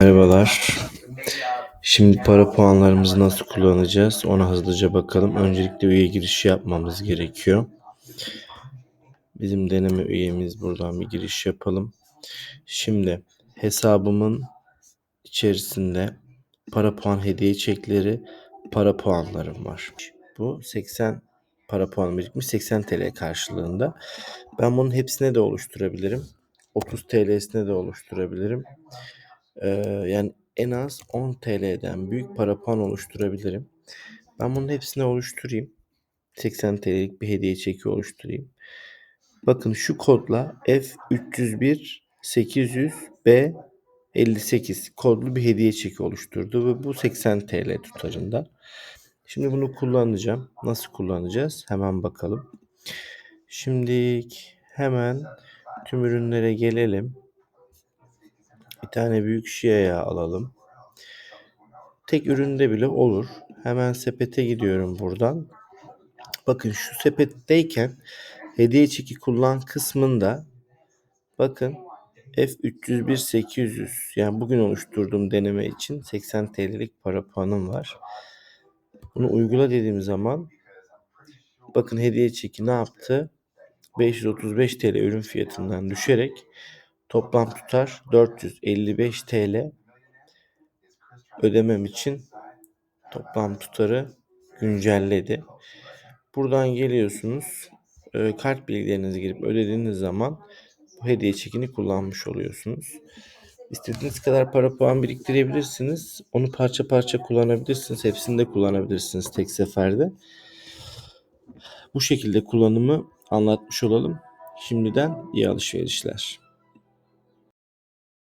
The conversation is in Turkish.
Merhabalar. Şimdi para puanlarımızı nasıl kullanacağız? Ona hızlıca bakalım. Öncelikle üye girişi yapmamız gerekiyor. Bizim deneme üyemiz buradan bir giriş yapalım. Şimdi hesabımın içerisinde para puan hediye çekleri, para puanlarım var. Bu 80 para puan birikmiş 80 TL karşılığında. Ben bunun hepsine de oluşturabilirim. 30 TL'sine de oluşturabilirim. Yani en az 10 TL'den büyük para puan oluşturabilirim. Ben bunun hepsini oluşturayım. 80 TL'lik bir hediye çeki oluşturayım. Bakın şu kodla F301 800 B 58 kodlu bir hediye çeki oluşturdu ve bu 80 TL tutarında. Şimdi bunu kullanacağım. Nasıl kullanacağız? Hemen bakalım. Şimdi hemen tüm ürünlere gelelim. Bir tane büyük şia yağı alalım. Tek üründe bile olur. Hemen sepete gidiyorum buradan. Bakın şu sepetteyken hediye çeki kullan kısmında bakın F301 800 yani bugün oluşturduğum deneme için 80 TL'lik para puanım var. Bunu uygula dediğim zaman bakın hediye çeki ne yaptı? 535 TL ürün fiyatından düşerek toplam tutar 455 TL ödemem için toplam tutarı güncelledi. Buradan geliyorsunuz. E, kart bilgilerinizi girip ödediğiniz zaman bu hediye çekini kullanmış oluyorsunuz. İstediğiniz kadar para puan biriktirebilirsiniz. Onu parça parça kullanabilirsiniz. Hepsini de kullanabilirsiniz tek seferde. Bu şekilde kullanımı anlatmış olalım. Şimdiden iyi alışverişler.